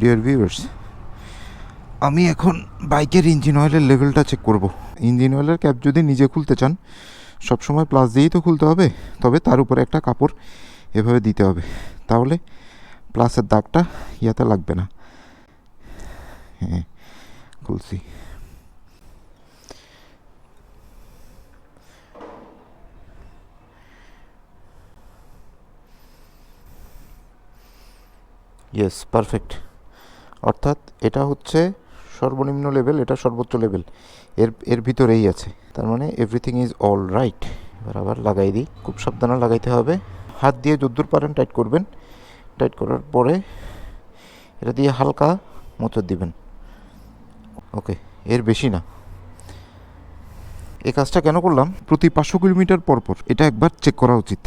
Dear viewers আমি এখন বাইকের ইঞ্জিন অয়েলের লেভেলটা চেক করব। ইঞ্জিন অয়েলের ক্যাপ যদি নিজে খুলতে চান, সবসময় প্লাস দিয়েই তো খুলতে হবে, তবে তার উপরে একটা কাপড় এভাবে দিতে হবে। তাহলে প্লাসের দাগটা ইয়াতে লাগবে না। হ্যাঁ খুলছি। ইয়েস পারফেক্ট অর্থাৎ এটা হচ্ছে সর্বনিম্ন লেভেল এটা সর্বোচ্চ লেভেল এর এর ভিতরেই আছে। তার মানে এভরিথিং ইজ অল রাইট এবার আবার লাগাই দিই। খুব সাবধানে লাগাইতে হবে। হাত দিয়ে যদ্দূর পারেন টাইট করবেন। টাইট করার পরে এটা দিয়ে হালকা মোচড় দিবেন। ওকে এর বেশি না। এই কাজটা কেন করলাম? প্রতি পাঁচশো কিলোমিটার পর পর এটা একবার চেক করা উচিত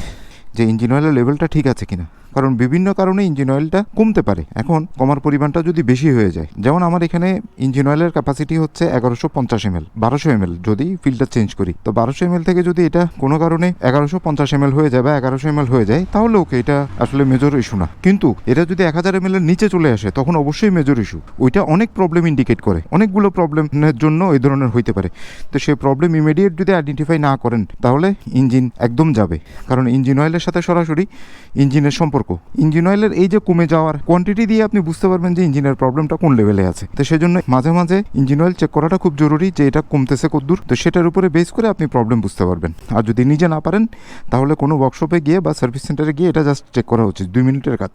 যে ইঞ্জিন অয়েলের লেভেলটা ঠিক আছে কিনা। কারণ বিভিন্ন কারণে ইঞ্জিন অয়েলটা কমতে পারে। এখন কমার পরিমাণটা যদি বেশি হয়ে যায়, যেমন আমার এখানে ইঞ্জিন অয়েলের ক্যাপাসিটি হচ্ছে এগারোশো পঞ্চাশ এম এল বারোশো এম এল যদি ফিল্টার চেঞ্জ করি। তো বারোশো এম এল থেকে যদি এটা কোনো কারণে এগারোশো পঞ্চাশ এম এল হয়ে যায় বা এগারোশো এম এল হয়ে যায়, তাহলে ওকে এটা আসলে মেজর ইস্যু না। কিন্তু এটা যদি এক হাজার এম এল এর নিচে চলে আসে, তখন অবশ্যই মেজর ইস্যু ওইটা অনেক প্রবলেম ইন্ডিকেট করে। অনেকগুলো প্রবলেমের জন্য এই ধরনের হইতে পারে। তো সেই প্রবলেম ইমিডিয়েট যদি আইডেন্টিফাই না করেন, তাহলে ইঞ্জিন একদম যাবে। কারণ ইঞ্জিন অয়েলের সাথে সরাসরি ইঞ্জিনের সম্পর্ক ইঞ্জিন অয়েলের এই যে কমে যাওয়ার কোয়ান্টিটি দিয়ে আপনি বুঝতে পারবেন যে ইঞ্জিনের প্রবলেমটা কোন লেভেলে আছে। তো সেই সেজন্য মাঝে মাঝে ইঞ্জিন অয়েল চেক করাটা খুব জরুরি যে এটা কমতেছে কদ্দূর। তো সেটার উপরে বেস করে আপনি প্রবলেম বুঝতে পারবেন। আর যদি নিজে না পারেন, তাহলে কোনো ওয়ার্কশপে গিয়ে বা সার্ভিস সেন্টারে গিয়ে এটা জাস্ট চেক করা উচিত। দুই মিনিটের কাজ।